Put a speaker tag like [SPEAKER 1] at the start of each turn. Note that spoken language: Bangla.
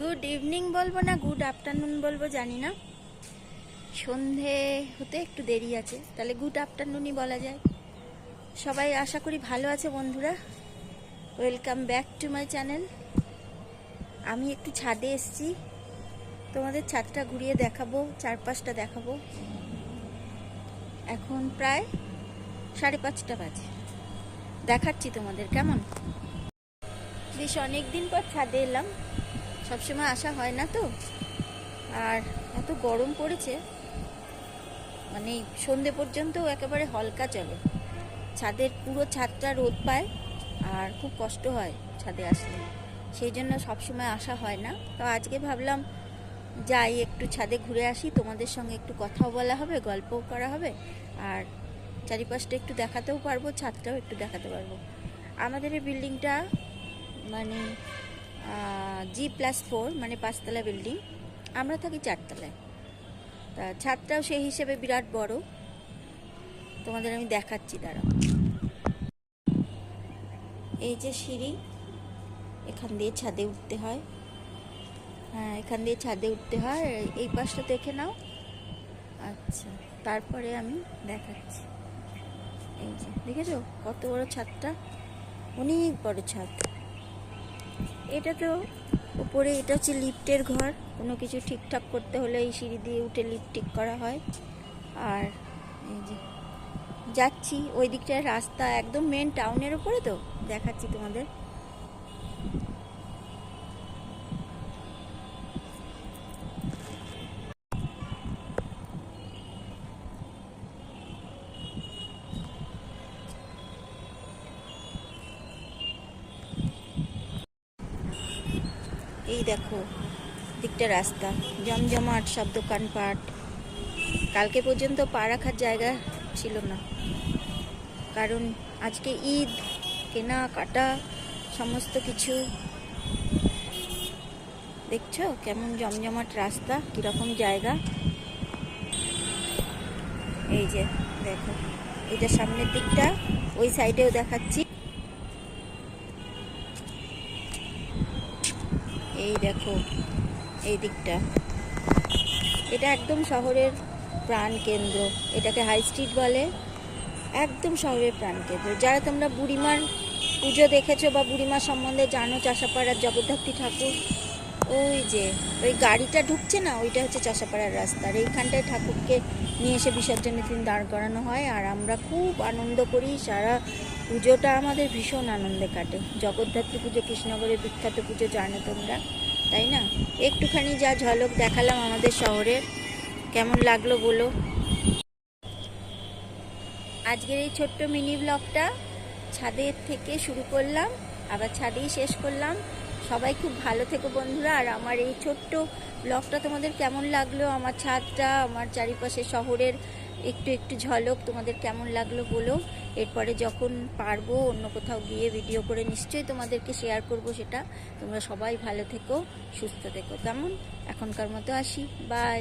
[SPEAKER 1] গুড ইভিনিং বলব না গুড আফটারনুন বলব, জানি না। সন্ধে হতে একটু দেরি আছে, তাহলে গুড আফটারনুনই বলা যায়। সবাই আশা করি ভালো আছে বন্ধুরা। Welcome back to my channel আমি একটু ছাদে এসছি, তোমাদের ছাদটা ঘুরিয়ে দেখাবো, চারপাশটা দেখাবো। এখন প্রায় সাড়ে পাঁচটা বাজে। দেখাচ্ছি তোমাদের কেমন? বেশ অনেক দিন পর ছাদে এলাম। সবসময় আসা হয় না তো। আর এত গরম পড়েছে মানে সন্ধে পর্যন্ত একেবারে হলকা চলে। ছাদের পুরো ছাদটা রোদ পায় আর খুব কষ্ট হয় ছাদে আসলে। সেই জন্য সবসময় আসা হয় না। তো আজকে ভাবলাম যাই, একটু ছাদে ঘুরে আসি। তোমাদের সঙ্গে একটু কথাও বলা হবে, গল্পও করা হবে। আর চারিপাশটা একটু দেখাতেও পারব, ছাদটাও একটু দেখাতে পারব। আমাদের এই বিল্ডিংটা মানে জি প্লাস ফোর মানে পাঁচতলা বিল্ডিং আমরা থাকি চারতলায়। তা ছাদটাও সেই হিসেবে বিরাট বড়। তোমাদের আমি দেখাচ্ছি, দাঁড়াও। এই যে সিঁড়ি, এখান দিয়ে ছাদে উঠতে হয়। হ্যাঁ এখান দিয়ে ছাদে উঠতে হয়। এই পাশটা দেখে নাও। আচ্ছা তারপরে আমি দেখাচ্ছি। এই যে, দেখেছ? কত বড় ছাদটা? অনেক বড় ছাদ। এটা তো উপরে, এটা হচ্ছে লিফটের ঘর। কোনো কিছু ঠিকঠাক করতে হলে এই সিঁড়ি দিয়ে উঠে লিফ্ট ঠিক করা হয়। আর এই যে যাচ্ছি, ওই দিকটায় রাস্তা একদম মেন টাউনের উপরে তো? দেখাচ্ছি তোমাদের। এই দেখো, দিকটা রাস্তা। জমজমাট সব দোকানপাট কালকে পর্যন্ত পা রাখার জায়গা ছিল না। কারণ আজকে ঈদ, কেনা, কাটা, সমস্ত কিছু। দেখছ কেমন জমজমাট রাস্তা, কীরকম জায়গা? এই যে, দেখো, এটা সামনের দিকটা, ওই সাইডেও দেখাচ্ছি। এই দেখো, এই দিকটা। এটা একদম শহরের প্রাণ কেন্দ্র। এটাকে হাই স্ট্রিট বলে। একদম শহরের প্রাণ কেন্দ্র। যারা তোমরা বুড়িমার পুজো দেখেছ বা বুড়িমার সম্বন্ধে জানো, চাষাপাড়ার জগদ্ধাত্রী ঠাকুর, ওই যে, ওই গাড়িটা ঢুকছে না? ওইটা হচ্ছে চাষাপাড়ার রাস্তা। আর এইখানটায় ঠাকুরকে নিয়ে এসে বিসর্জনের দিন দাঁড় করানো হয়। আর আমরা খুব আনন্দ করি, সারা পুজোটা আমাদের ভীষণ আনন্দে কাটে। জগদ্ধাত্রী পুজো কৃষ্ণগরের বিখ্যাত পুজো জানো তোমরা, তাই না? একটুখানি যা ঝলক দেখালাম আমাদের শহরের, কেমন লাগল বলো? আজকের এই ছোট্ট মিনি ব্লগটা ছাদের থেকে শুরু করলাম, আবার ছাদেই শেষ করলাম। সবাই খুব ভালো থেকো বন্ধুরা। আর আমার এই ছোট্ট ব্লগটা তোমাদের কেমন লাগল? আমার ছাদটা, আমার চারিপাশে শহরের একটু একটু ঝলক তোমাদের কেমন লাগল বলো। এরপরে যখন পারব অন্য কোথাও গিয়ে ভিডিও করে নিশ্চয়ই তোমাদেরকে শেয়ার করব সেটা। তোমরা সবাই ভালো থেকো, সুস্থ থেকো। কেমন? এখনকার মতো আসি। বাই